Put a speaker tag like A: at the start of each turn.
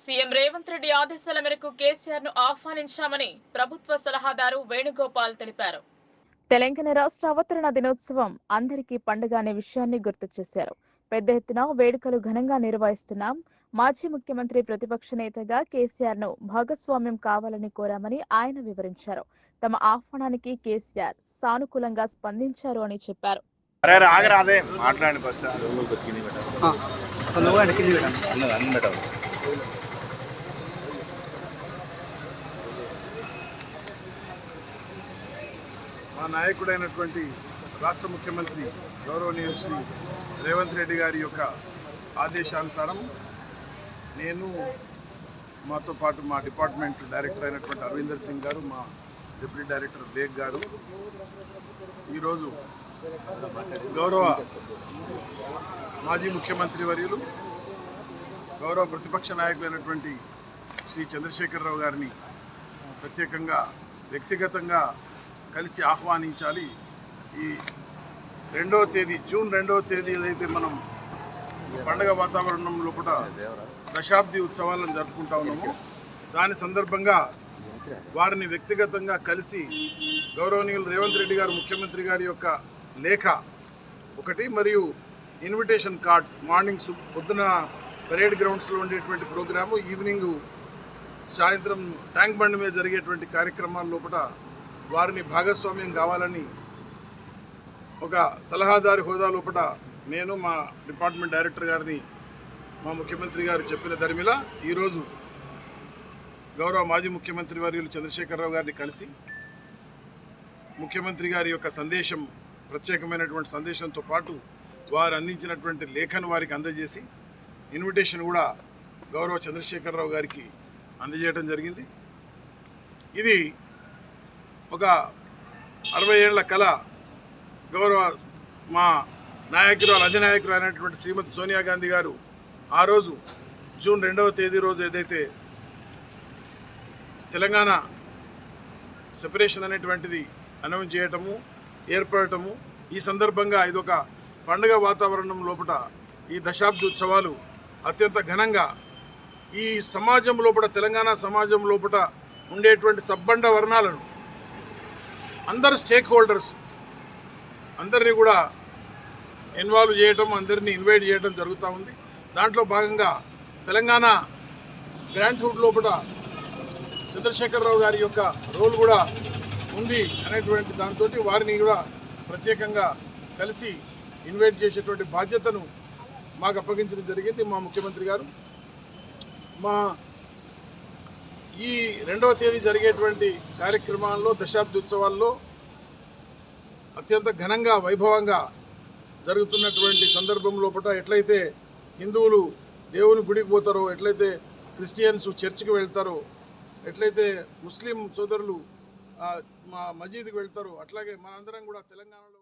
A: CM Revanth Reddy ఆదేశాల మేరకు కేసీఆర్ను ఆహ్వానించామని ప్రభుత్వ సలహాదారు వేణుగోపాల్ తెలిపారు. తెలంగాణ రాష్ట్ర అవతరణ దినోత్సవం అందరికీ పండుగ అనే విషయాన్ని గుర్తు చేశారు. పెద్ద ఎత్తున వేడుకలు ఘనంగా నిర్వహిస్తున్నాం. మాజీ ముఖ్యమంత్రి ప్రతిపక్ష నేతగా కేసీఆర్ను భాగస్వామ్యం కావాలని కోరామని ఆయన వివరించారు. తమ ఆహ్వానానికి కేసీఆర్ సానుకూలంగా స్పందించారు అని చెప్పారు.
B: మాట్లాడండి
C: మా నాయకుడైనటువంటి రాష్ట్ర ముఖ్యమంత్రి గౌరవనీయులు శ్రీ రేవంత్ రెడ్డి గారి యొక్క ఆదేశానుసారం నేను మాతో పాటు మా డిపార్ట్మెంట్ డైరెక్టర్ అయినటువంటి అరవిందర్ సింగ్ గారు మా డిప్యూటీ డైరెక్టర్ బేగ్ గారు. ఈరోజు గౌరవ మాజీ ముఖ్యమంత్రి వర్యులు గౌరవ ప్రతిపక్ష నాయకులైనటువంటి శ్రీ చంద్రశేఖరరావు గారిని ప్రత్యేకంగా వ్యక్తిగతంగా కలిసి ఆహ్వానించాలి. ఈ రెండవ తేదీ జూన్ రెండవ తేదీ ఏదైతే మనం పండగ వాతావరణం కూడా దశాబ్ది ఉత్సవాలను జరుపుకుంటా ఉన్నాము దాని సందర్భంగా వారిని వ్యక్తిగతంగా కలిసి గౌరవనీయులు రేవంత్ రెడ్డి గారు ముఖ్యమంత్రి గారి యొక్క లేఖ ఒకటి మరియు ఇన్విటేషన్ కార్డ్స్ మార్నింగ్ పొద్దున పరేడ్ గ్రౌండ్స్లో ఉండేటువంటి ప్రోగ్రాము ఈవినింగ్ సాయంత్రం ట్యాంక్ బండ్ మీద జరిగేటువంటి కార్యక్రమాల లోపల వారిని భాగస్వామ్యం కావాలని ఒక సలహాదారి హోదా లోపల నేను మా డిపార్ట్మెంట్ డైరెక్టర్ గారిని మా ముఖ్యమంత్రి గారు చెప్పిన దరిమిల ఈరోజు గౌరవ మాజీ ముఖ్యమంత్రి వర్యులు చంద్రశేఖరరావు గారిని కలిసి ముఖ్యమంత్రి గారి యొక్క సందేశం ప్రత్యేకమైనటువంటి సందేశంతో పాటు వారు అందించినటువంటి లేఖను వారికి అందజేసి ఇన్విటేషన్ కూడా గౌరవ చంద్రశేఖరరావు గారికి అందజేయడం జరిగింది. ఇది ఒక అరవై ఏళ్ళ కళ గౌరవ మా నాయకురాలు అధినాయకులు అయినటువంటి శ్రీమతి సోనియా గాంధీ గారు ఆ రోజు జూన్ రెండవ తేదీ రోజు ఏదైతే తెలంగాణ సెపరేషన్ అనేటువంటిది అనౌన్స్ చేయటము ఏర్పడటము ఈ సందర్భంగా ఇదొక పండుగ వాతావరణం లోపల ఈ దశాబ్ది ఉత్సవాలు అత్యంత ఘనంగా ఈ సమాజం లోపల తెలంగాణ సమాజం లోపల ఉండేటువంటి సబ్బండ వర్ణాలను అందరు స్టేక్ హోల్డర్స్. అందరినీ కూడా ఇన్వాల్వ్ చేయటం అందరినీ ఇన్వైట్ చేయడం జరుగుతూ ఉంది. దాంట్లో భాగంగా తెలంగాణ గ్రాండ్ హుడ్ లోపల చంద్రశేఖరరావు గారి యొక్క రోల్ కూడా ఉంది అనేటువంటి దాంతో వారిని కూడా ప్రత్యేకంగా కలిసి ఇన్వైట్ చేసేటువంటి బాధ్యతను మాకు అప్పగించడం జరిగింది మా ముఖ్యమంత్రి గారు. మా ఈ రెండవ తేదీ జరిగేటువంటి కార్యక్రమాల్లో దశాబ్ది ఉత్సవాల్లో అత్యంత ఘనంగా వైభవంగా జరుగుతున్నటువంటి సందర్భం లోపల ఎట్లయితే హిందువులు దేవుని గుడికి పోతారో ఎట్లయితే క్రిస్టియన్స్ చర్చికి వెళ్తారో ఎట్లయితే ముస్లిం సోదరులు మా మసీదుకి వెళ్తారో అట్లాగే మనందరం కూడా తెలంగాణలో